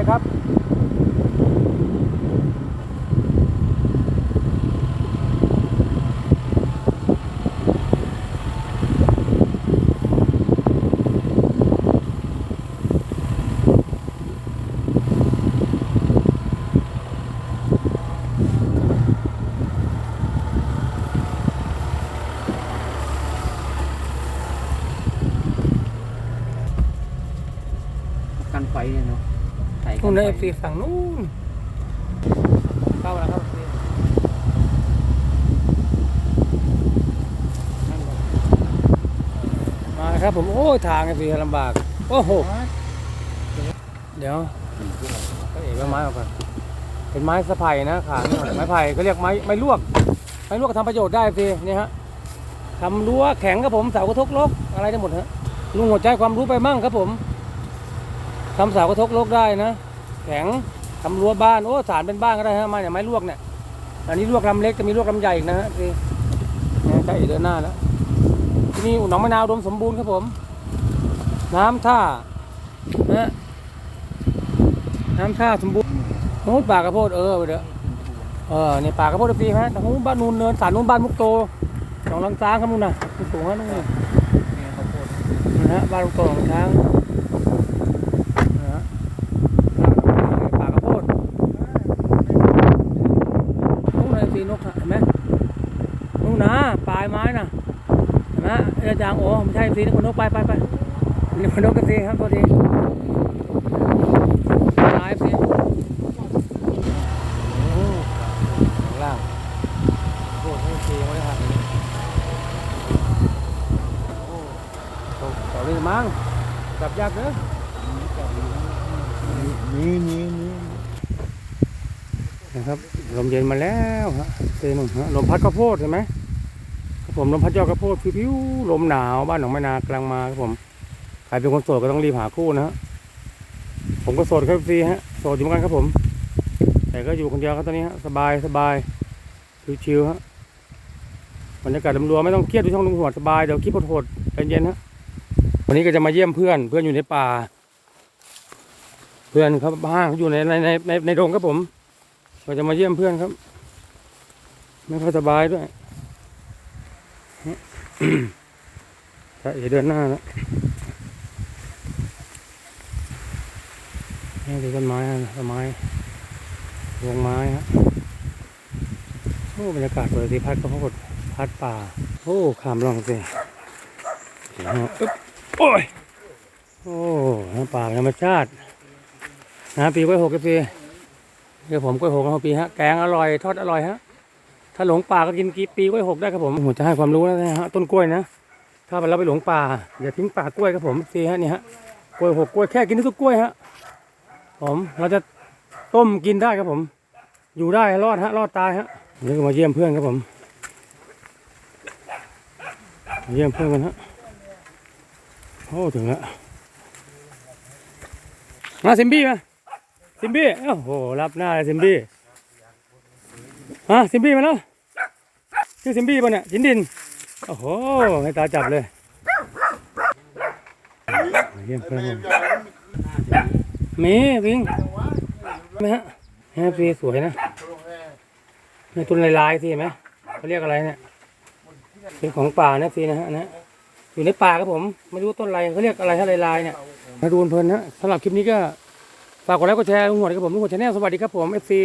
นะครับไฟเนาะ นู่นนะเอฟซีฝั่งนู้นเข้าแล้วครับมาครับผมโอ้ยทางเอฟซีลำบากโอ้โหเดี๋ยวก็เอกไม้ออกก่อนเป็นไม้สะไผ่นะขาเนี่ยไม้ไผ่ก็เรียกไม้ไม้ลวกไม้ลวกทำประโยชน์ได้สินี่ฮะทำรั้วแข็งครับผมเสากระทกลกอะไรได้หมดฮะลุงหัวใจความรู้ไปมั่งครับผม ทำเสากระทกลกได้นะ แข็งทำรั้วบ้าน โอ้สารเป็นบ้านก็ได้ฮะไม้เนี่ยไม้ลวกเนี่ย อันนี้ลวกลำเล็กจะมีลวกลำใหญ่อีกนะฮะสิเนี่ยใกล้เดินหน้าแล้ว ที่นี่หนองมะนาวอุดมสมบูรณ์ครับผม น้ำท่านะฮะน้ำท่าสมบูรณ์โอ้ยป่ากระโพดเออไปเด้อเออเนี่ยป่ากระโพดฟรีฮะแต่หูบ้านนูนเนินสารนู้นบ้านมุกโตหนองลังช้างครับนู่นน่ะมุกสูงฮะนู่นน่ะนะฮะบ้านมุกโตหนองช้างนะฮะป่ากระโพด นู่นเลยสีนกฮะเห็นไหมนู่นนะปลายไม้น่ะเห็นไหมเรือจางโอ้ไม่ใช่สีนกคนนกไปไปไปนี่คนนกกันสีครับตัวทีปลายสีโอ้ข้างล่างโอ้ให้ฟรีไม่ได้หักเลยโอ้ตกต่อเลยมั้งจับยากเนอะนี่นี่นี่ นะครับลมเย็นมาแล้วฮะเตนุ่นฮะลมพัดข้าวโพดเห็นไหมครับผมลมพัดยอดข้าวโพดพิวๆลมหนาวบ้านหนองไม้นากลังมาครับผมใครเป็นคนโสดก็ต้องรีบหาคู่นะฮะผมก็โสดครับฟรีฮะโสดอยู่เหมือนกันครับผม แต่ก็อยู่คนเดียวครับตอนนี้ฮะสบายสบายชิวๆฮะบรรยากาศลำรัวไม่ต้องเครียดดูช่องลุงหัวดสบายเดี๋ยวคิดโหดๆใจเย็นฮะวันนี้ก็จะมาเยี่ยมเพื่อนเพื่อนอยู่ในป่า เพื่อนเขาบ้านเขาอยู่ในในในในในโรงครับผม เราจะมาเยี่ยมเพื่อนครับ ไม่ค่อยสบายด้วยถ้าเอเดินหน้าแล้วนี่ดูต้นไม้ต้นไม้วงไม้ฮะโอ้บรรยากาศสวยดีพัดก็พดพัดป่า โอ้ขามลองสิอึ๊บโอ้ย โอ้น้ำป่าธรรมชาตินะปีกล้หกกับปี เดี๋ยวผมกล้วยหกครับปีฮะแกงอร่อยทอดอร่อยฮะถ้าหลงป่าก็กินกีปีกล้วยหกได้ครับผมผมจะให้ความรู้นะฮะต้นกล้วยนะ ถ้าเราไปหลงป่าอย่าทิ้งป่ากล้วยครับผมปีฮะนี่ฮะกล้วยหกกล้วยแค่กินทุกกล้วยฮะผมเราจะต้มกินได้ครับผม อยู่ได้รอดฮะรอดตายฮะนี่ก็มาเยี่ยมเพื่อนครับผม เยี่ยมเพื่อนกันฮะโอ้ถึงล้วมาซิมบี้มา ซิมบี้โอ้โหรับหน้าเลยซิมบี้ฮะซิมบี้มาแล้วชื่อซิมบี้ป่ะเนี่ยจินดินโอ้โหให้ตาจับเลยเยี่ยมเพื่อนผมมีวิ่งไหมฮะแฮปปี้สวยนะในต้นลายๆสิเห็นไหมเขาเรียกอะไรเนี่ยเป็นของป่านะฟีนะฮะนะอยู่ในป่าครับผม ไม่รู้ต้นอะไรเขาเรียกอะไรถ้าลายๆเนี่ยมาดูเพลินนะสำหรับคลิปนี้ก็ ฝากกดไลค์กดแชร์ลุงหัวดครับผมลุงหัวดชาแนลสวัสดีครับผมเอฟซี